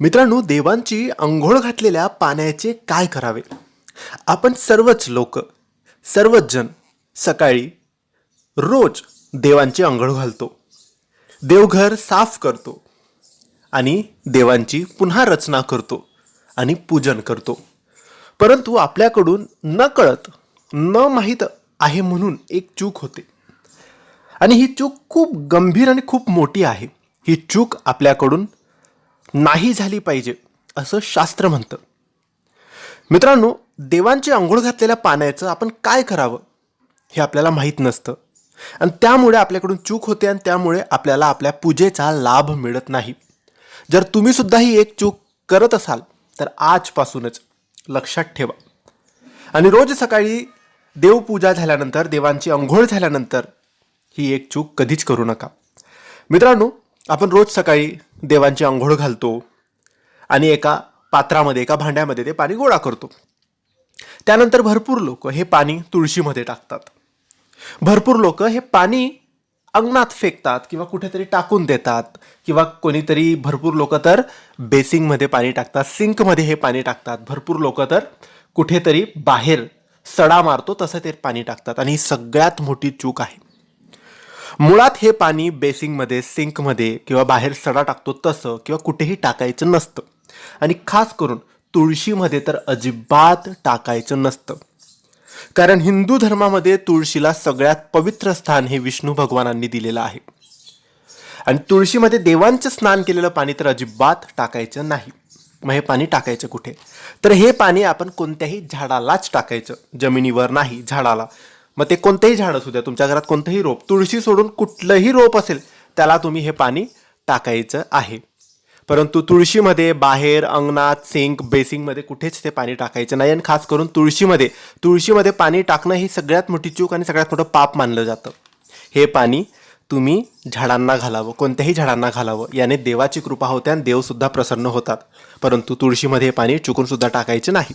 मित्रांनो देवांची अंघोळ घातलेल्या पाण्याचे काय करावे? आपण सर्वच लोक सर्वच जण सकाळी रोज देवांची अंघोळ घालतो. देवघर साफ करतो आणि देवांची पुन्हा रचना करतो आणि पूजन करतो. परंतु आपल्याकडून न कळत न माहीत आहे म्हणून एक चूक होते. आणि ही चूक खूप गंभीर आणि खूप मोठी आहे. ही चूक आपल्याकडून नाही झाली पाहिजे असं शास्त्र म्हणतं. मित्रांनो देवांची आंघोळ घातलेल्या पाण्याचं आपण काय करावं हे आपल्याला माहीत नसतं. आणि त्यामुळे आपल्याकडून चूक होते आणि त्यामुळे आपल्याला आपल्या पूजेचा लाभ मिळत नाही. जर तुम्ही सुद्धा ही एक चूक करत असाल तर आजपासूनच लक्षात ठेवा. आणि रोज सकाळी देवपूजा झाल्यानंतर देवांची अंघोळ झाल्यानंतर ही एक चूक कधीच करू नका. मित्रांनो आपण रोज सकाळी देवांची अंघोळ घालतो आणि एका पात्रामध्ये एका भांड्यामध्ये ते पाणी गोळा करतो. त्यानंतर भरपूर लोक हे पाणी तुळशीमध्ये टाकतात. भरपूर लोक हे पाणी अंगणात फेकतात किंवा कुठेतरी टाकून देतात किंवा कोणीतरी भरपूर लोक तर बेसिंगमध्ये पाणी टाकतात सिंकमध्ये हे पाणी टाकतात. भरपूर लोक तर कुठेतरी बाहेर सडा मारतो तसं ते पाणी टाकतात. आणि ही सगळ्यात मोठी चूक आहे. मुळात हे पाणी बेसिंगमध्ये सिंकमध्ये किंवा बाहेर सडा टाकतो तसं किंवा कुठेही टाकायचं नसतं. आणि खास करून तुळशीमध्ये तर अजिबात टाकायचं नसतं. कारण हिंदू धर्मामध्ये तुळशीला सगळ्यात पवित्र स्थान हे विष्णू भगवानांनी दिलेलं आहे. आणि तुळशीमध्ये देवांचं स्नान केलेलं पाणी तर अजिबात टाकायचं नाही. मग हे पाणी टाकायचं कुठे? तर हे पाणी आपण कोणत्याही झाडालाच टाकायचं. जमिनीवर नाही झाडाला. मग ते कोणतंही झाड असू द्या तुमच्या घरात कोणतंही रोप तुळशी सोडून कुठलंही रोप असेल त्याला तुम्ही हे पाणी टाकायचं आहे. परंतु तुळशीमध्ये बाहेर अंगणात सिंक बेसिंगमध्ये कुठेच ते पाणी टाकायचं नाही. आणि खास करून तुळशीमध्ये तुळशीमध्ये पाणी टाकणं ही सगळ्यात मोठी चूक आणि सगळ्यात मोठं पाप मानलं जातं. हे पाणी तुम्ही झाडांना घालावं कोणत्याही झाडांना घालावं. याने देवाची कृपा होते आणि देवसुद्धा प्रसन्न होतात. परंतु तुळशीमध्ये हे पाणी चुकूनसुद्धा टाकायचे नाही.